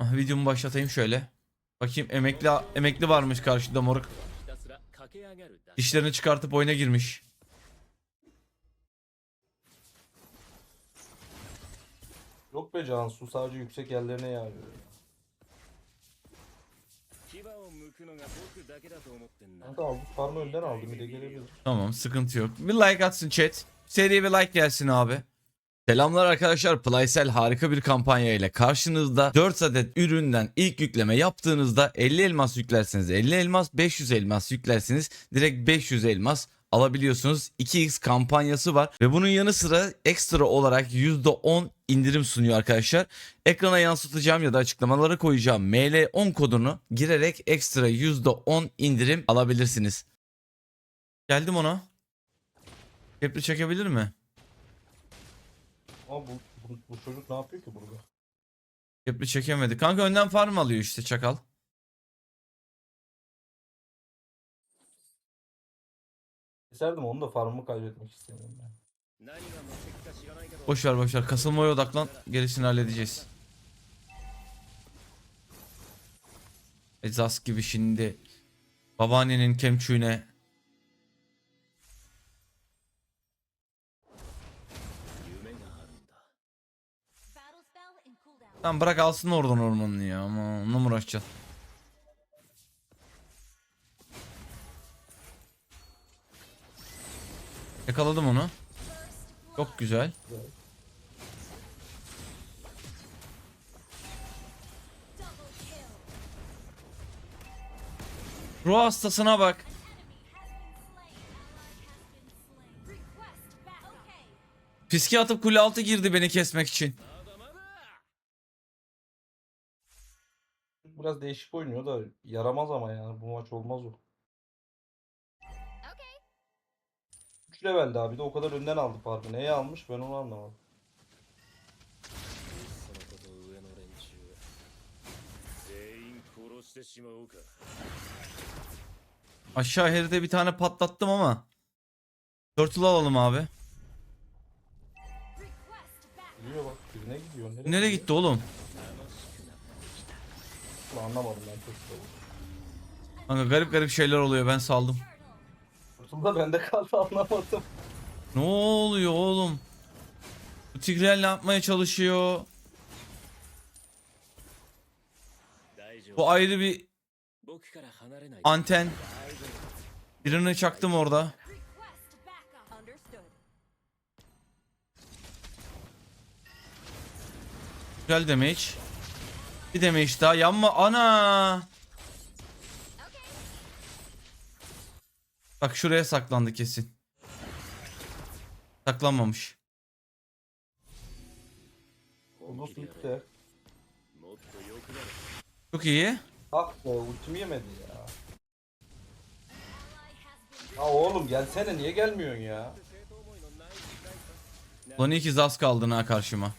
Ah, videomu başlatayım şöyle. Bakayım emekli emekli varmış karşıda moruk. Dişlerini çıkartıp oyuna girmiş. Yok be Cansu sadece yüksek yerlerine yağıyor. Kanka aldık farmı önden aldı bir de gelebilir. Tamam sıkıntı yok. Bir like atsın chat. Seri bir like gelsin abi. Selamlar arkadaşlar. Playsel harika bir kampanya ile karşınızda 4 adet üründen ilk yükleme yaptığınızda 50 elmas yüklerseniz 50 elmas 500 elmas yüklerseniz direkt 500 elmas alabiliyorsunuz. 2x kampanyası var ve bunun yanı sıra ekstra olarak %10 indirim sunuyor arkadaşlar. Ekrana yansıtacağım ya da açıklamalara koyacağım ML10 kodunu girerek ekstra %10 indirim alabilirsiniz. Geldim ona. Kepri çekebilir mi? Bu, bu, bu çocuk ne yapıyor ki burada? Köprü çekemedi. Kanka önden farm alıyor işte çakal. Keserdim onu da farmı kaybetmek istemiyorum ben. Boş ver boş ver. Kasılmaya odaklan. Gerisini halledeceğiz. Ezas gibi şimdi babaannenin kemçüğüne Tamam bırak alsın oradan ormanını ya. Ama onunla mı uğraşacaksın? Yakaladım onu. Çok güzel. Ruh hastasına bak. Fiske atıp kule altı girdi beni kesmek için. biraz değişik oynuyor da yaramaz ama yani bu maç olmaz o. 3 levelde abi de o kadar önden aldı farkı. Neye almış ben onu anlamadım. Aşağı heride bir tane patlattım ama. Turtle alalım abi. Gidiyor bak. Birine gidiyor. Nereye, Nereye gitti oğlum? da anlamadım ben çok şey oldu. Kanka garip garip şeyler oluyor ben saldım. Kurtulda bende kaldı anlamadım. Ne oluyor oğlum? Bu Tigrel ne yapmaya çalışıyor? Bu ayrı bir anten. Birini çaktım orada. Güzel damage. Bir demiş daha yanma ana. Bak şuraya saklandı kesin. Saklanmamış. Nasıl? Çok iyi. Ah be ultimi yemedi ya. Ya oğlum gelsene niye gelmiyorsun ya? Lan iyi ki Zaz kaldın ha karşıma.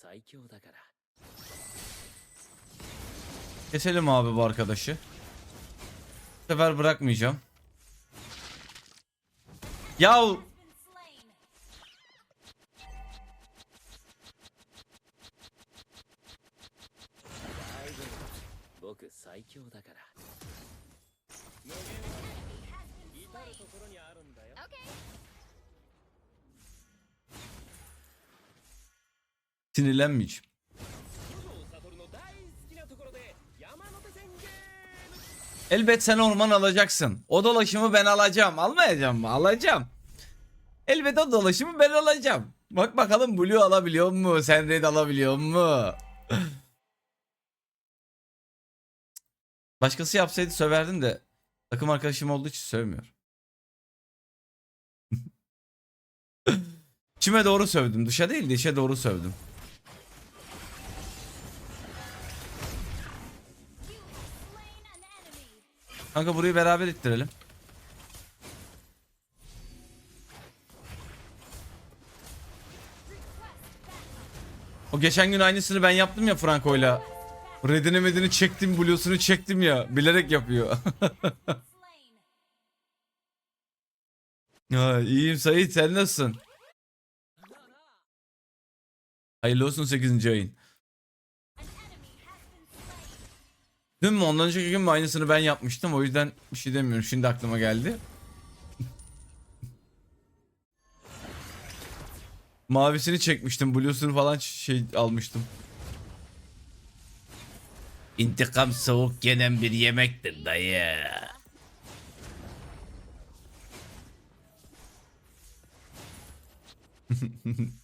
最強だから Keselim abi bu arkadaşı. Bu sefer bırakmayacağım. Yahu been slain. 大丈夫僕最強だから Sinirlenmeyeceğim. Elbet sen orman alacaksın. O dolaşımı ben alacağım. Almayacağım mı? Alacağım. Elbet o dolaşımı ben alacağım. Bak bakalım Blue alabiliyor mu? Sen Red alabiliyor mu? Başkası yapsaydı söverdim de takım arkadaşım olduğu için sövmüyor. Çime doğru sövdüm. Dışa değil de doğru sövdüm. Kanka burayı beraber ittirelim. O geçen gün aynısını ben yaptım ya Franco'yla. Redini medini çektim, bluesunu çektim ya. Bilerek yapıyor. Ya iyiyim Sait sen nasılsın? Hayırlı olsun 8. ayın. Dün mü ondan önceki gün mü aynısını ben yapmıştım. O yüzden bir şey demiyorum. Şimdi aklıma geldi. Mavisini çekmiştim. Blue'sunu falan şey almıştım. İntikam soğuk yenen bir yemektir dayı.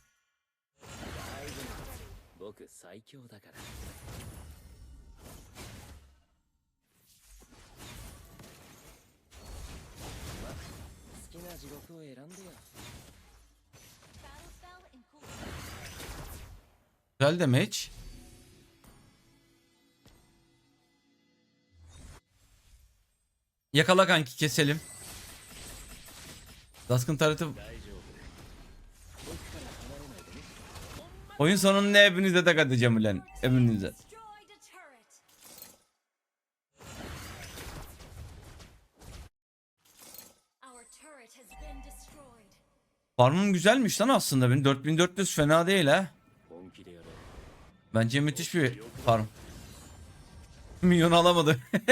な地獄を選んでよ Battle spell and cool. Güzel demeç. Yakala kanki keselim. Daskın tarihte 大丈夫僕から離れないでね oyun sonunda hepinize de katacağım ulan. Hepinize. Farmım güzelmiş lan aslında benim. 4400 fena değil ha. Bence müthiş bir farm. Milyon alamadı.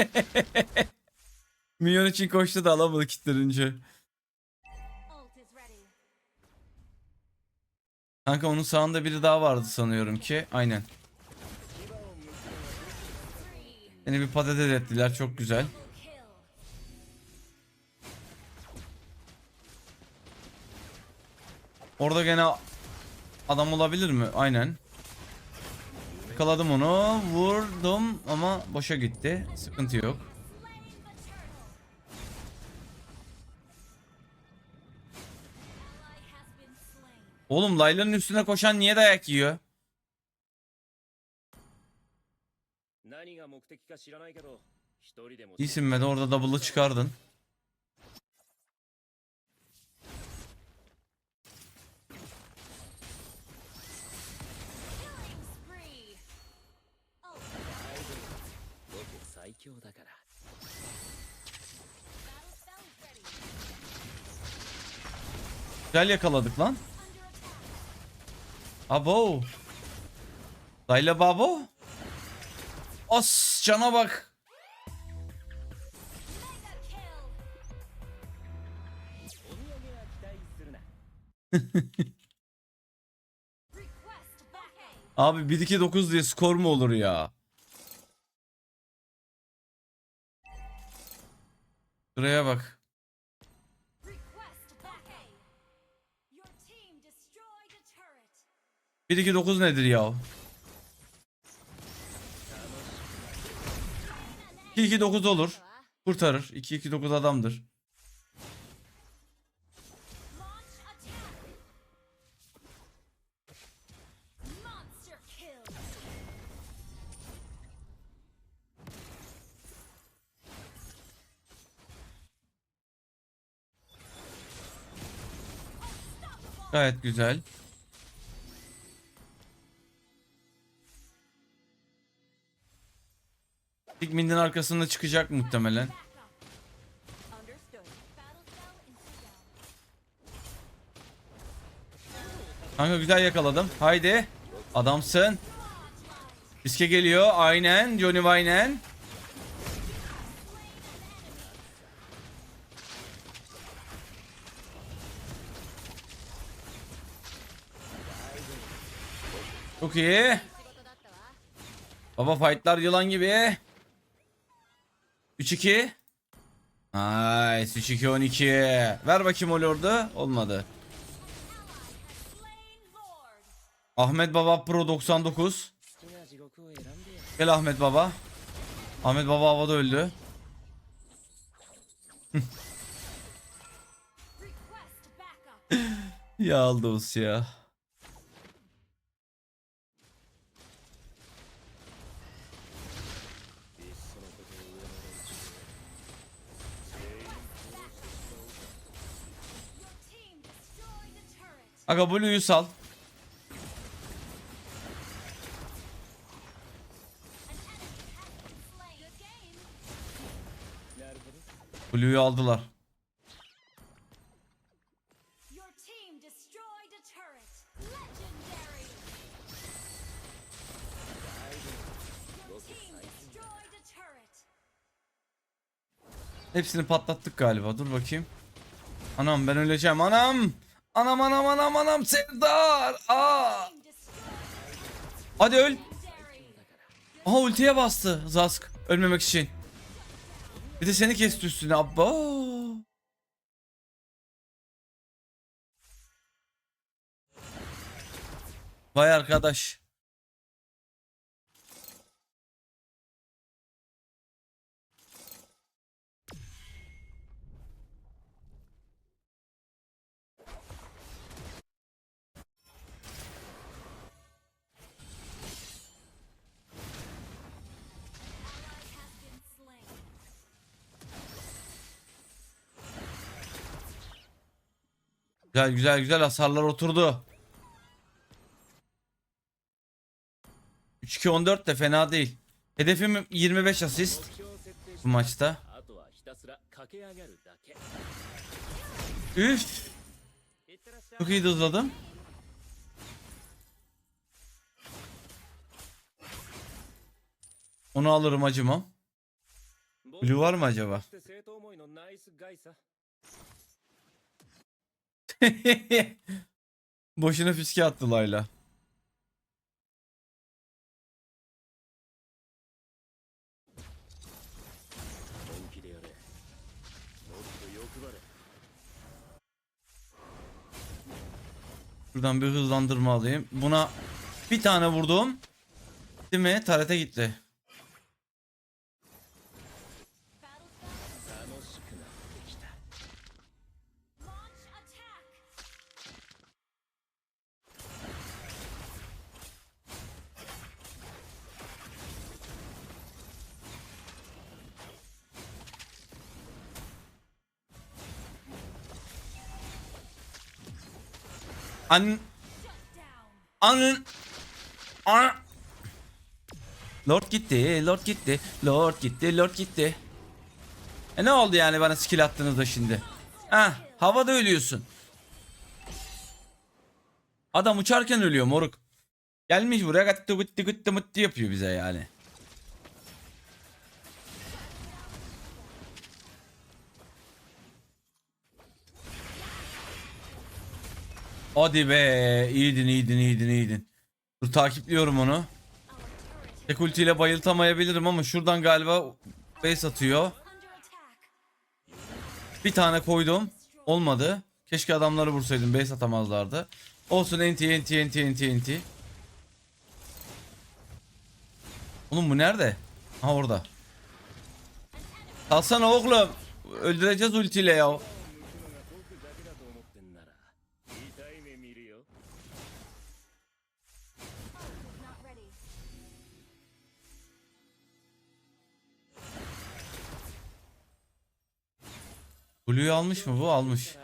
Milyon için koştu da alamadı kitlenince. Kanka onun sağında biri daha vardı sanıyorum ki. Aynen. Seni bir patates ettiler çok güzel. Orada gene adam olabilir mi? Aynen. Yakaladım onu. Vurdum ama boşa gitti. Sıkıntı yok. Oğlum Layla'nın üstüne koşan niye dayak yiyor? İyisin Mede orada double'ı çıkardın. Güzel yakaladık lan. Abo. Dayla babo. As cana bak. Abi 1-2-9 diye skor mu olur ya? Şuraya bak. 1 2 9 nedir ya? 2 2 9 olur. Kurtarır. 2 2 9 adamdır. Gayet güzel. Pikmin'in arkasında çıkacak muhtemelen. Kanka güzel yakaladım. Haydi. Adamsın. Riske geliyor. Aynen. Johnny Waynen. Çok iyi. Baba fightlar yılan gibi. 3-2. Nice. 3-2-12. Ver bakayım o lordu. Olmadı. Ahmet Baba Pro 99. Gel Ahmet Baba. Ahmet Baba havada öldü. ya aldı ya. Aga Blue'yu sal. Blue'yu aldılar. Hepsini patlattık galiba. Dur bakayım. Anam ben öleceğim. Anam! Anam anam anam anam Serdar. Aa. Hadi öl. Aha ultiye bastı Zask ölmemek için. Bir de seni kesti üstüne abba. Vay arkadaş. Güzel güzel güzel hasarlar oturdu. 3-2-14 de fena değil. Hedefim 25 asist bu maçta. Üf. Çok iyi dozladım. Onu alırım acımam. Blue var mı acaba? Boşuna fiske attı Layla. Şuradan bir hızlandırma alayım. Buna bir tane vurdum. Değil mi? Tarete gitti. An anın an Lord gitti, Lord gitti, Lord gitti, Lord gitti. E ne oldu yani bana skill attığınızda şimdi? Heh, havada ölüyorsun. Adam uçarken ölüyor moruk. Gelmiş buraya gattı gıttı gıttı mıttı yapıyor bize yani. Hadi be iyiydin iyiydin iyiydin iyiydin. Dur takipliyorum onu. Tek ultiyle bayıltamayabilirim ama şuradan galiba base atıyor. Bir tane koydum. Olmadı. Keşke adamları vursaydım. Base atamazlardı. Olsun enti enti enti enti enti. Oğlum bu nerede? Ha orada. Kalsana oğlum. Öldüreceğiz ultiyle ya. Blue'yu almış mı bu? Almış.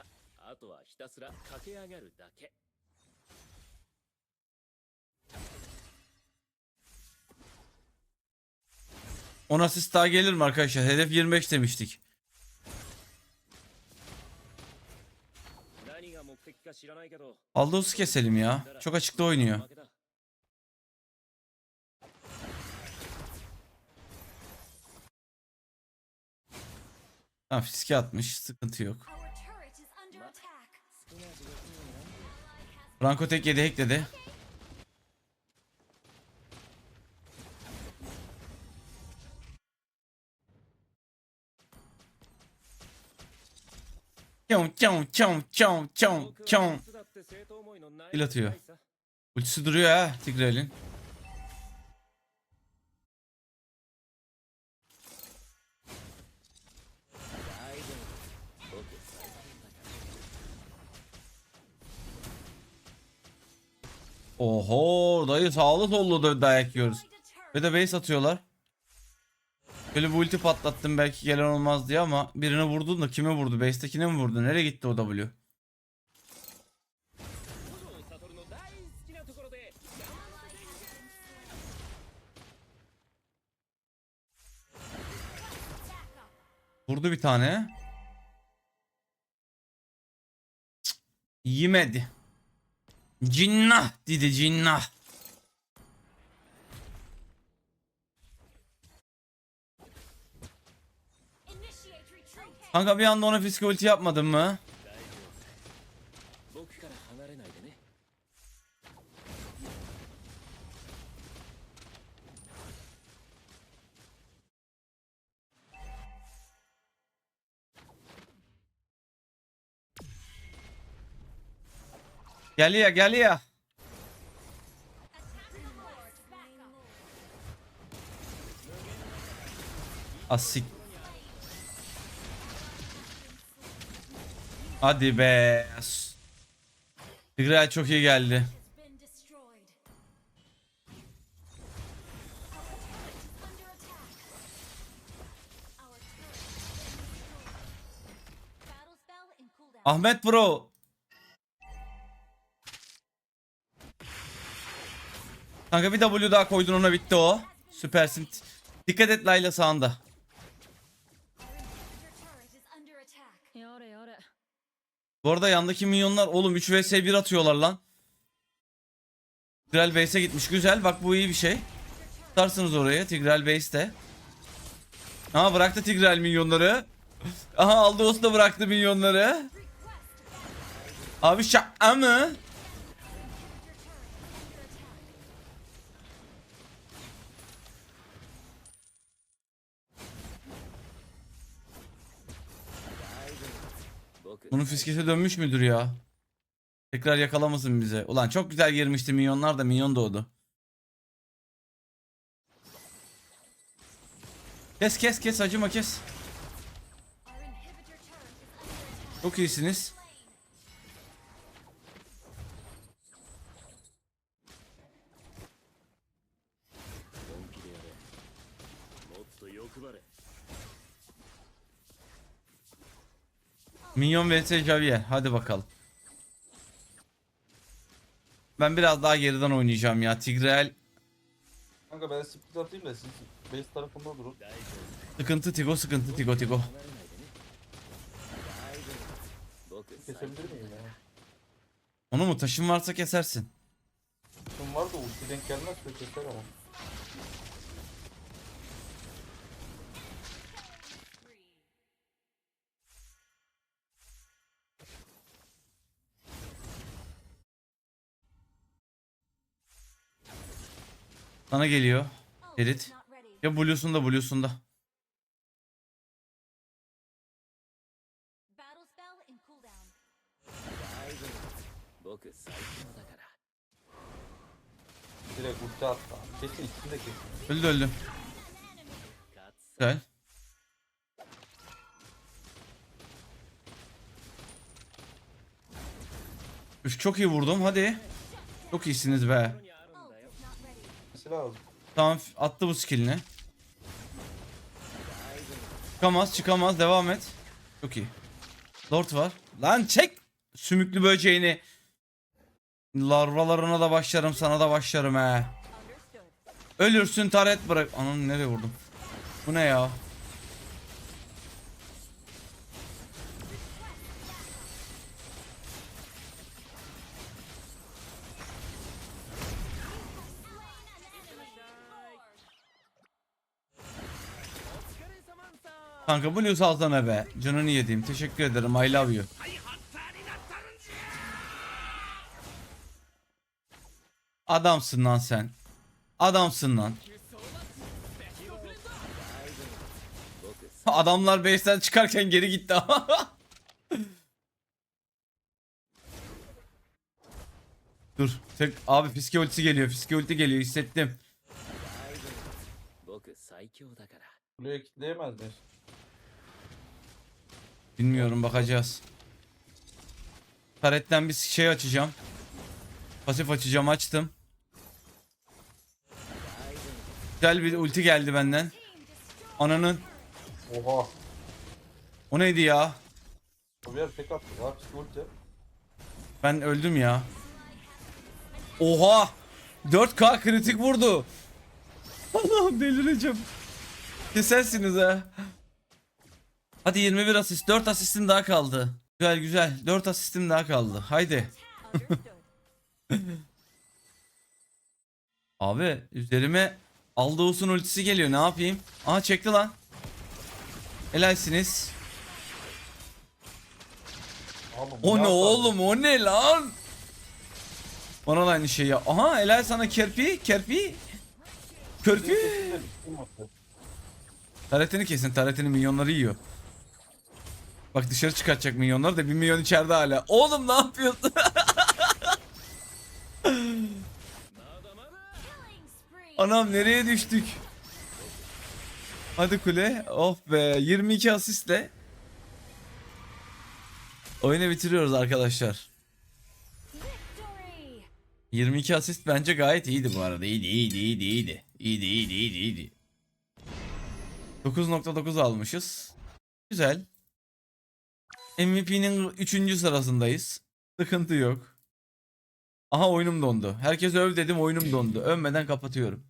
On asist daha gelir mi arkadaşlar? Hedef 25 demiştik. Aldos'u keselim ya. Çok açıkta oynuyor. Tamam fiske atmış. Sıkıntı yok. Franco tek yedi hack dedi. Çom çom çom çom çom çom. Dil atıyor. Ultisi duruyor ha Tigrel'in. Oho dayı sağlı sollu da dayak yiyoruz. Ve de base atıyorlar. Böyle bu ulti patlattım belki gelen olmaz diye ama birine vurdun da kime vurdu? Base'tekine mi vurdu? Nereye gitti o W? Vurdu bir tane. Cık, yemedi. Cinnah dedi cinnah. Kanka bir anda ona fiske ulti yapmadın mı? Geliyor geliyor. Asik. Hadi be. Tigreal çok iyi geldi. has been Kanka bir W daha koydun ona bitti o. Süpersin. Dikkat et Layla sağında. Bu arada yandaki minyonlar oğlum 3 vs 1 atıyorlar lan. Tigral base'e gitmiş. Güzel bak bu iyi bir şey. Tutarsınız oraya Tigral base'te. Aha bıraktı Tigral minyonları. Aha Aldous da bıraktı minyonları. Abi şaka mı? Bunun fiskesi dönmüş müdür ya? Tekrar yakalamasın bize. Ulan çok güzel girmişti minyonlar da minyon doğdu. Kes kes kes acıma kes. Çok iyisiniz. Minyon vs Javier. Hadi bakalım. Ben biraz daha geriden oynayacağım ya. Tigrel. Kanka ben split atayım da siz base tarafında durun. Sıkıntı Tigo sıkıntı Tigo Tigo. Kesebilir miyim ya? Onu mu? Taşın varsa kesersin. Şun var da ulti denk gelmez de keser ama. Sana geliyor. Erit. Ya Blue'sunda Blue'sunda. Direkt ulti atla. Kesin ikisini kesin. Öldü öldü. Güzel. Üf çok iyi vurdum hadi. Çok iyisiniz be lazım. Tamam attı bu skillini. Çıkamaz çıkamaz devam et. Çok iyi. Lord var. Lan çek sümüklü böceğini. Larvalarına da başlarım sana da başlarım he. Ölürsün taret bırak. Ananı nereye vurdum? Bu ne ya? Kanka Blue salsana be. Canını yediğim. Teşekkür ederim. I love you. Adamsın lan sen. Adamsın lan. Adamlar base'ten çıkarken geri gitti ama. Dur. Tek abi fiske ultisi geliyor. Fiske ulti geliyor. Hissettim. 僕最 Bilmiyorum bakacağız. Taretten bir şey açacağım. Pasif açacağım açtım. Güzel bir ulti geldi benden. Ananın. Oha. O neydi ya? Attı. Ulti. Ben öldüm ya. Oha! 4K kritik vurdu. Allah'ım delireceğim. Kesersiniz ha. Hadi 21 asist. 4 asistim daha kaldı. Güzel güzel. 4 asistim daha kaldı. Haydi. Abi üzerime Aldous ultisi geliyor. Ne yapayım? Aha çekti lan. Helalsiniz. Bu O ne oğlum o ne lan? Bana da aynı şey ya. Aha helal sana kerpi kerpi. Körpü. Taretini kesin taretini milyonları yiyor. Bak dışarı çıkartacak milyonlar da bir milyon içeride hala. Oğlum ne yapıyorsun? Anam nereye düştük? Hadi kule. Oh be 22 asistle. Oyunu bitiriyoruz arkadaşlar. Victory. 22 asist bence gayet iyiydi bu arada. İyiydi iyiydi iyiydi iyiydi. İyiydi iyiydi iyiydi iyiydi. 9.9 almışız. Güzel. MVP'nin 3. sırasındayız. Sıkıntı yok. Aha oyunum dondu. Herkes öv dedim oyunum dondu. Övmeden kapatıyorum.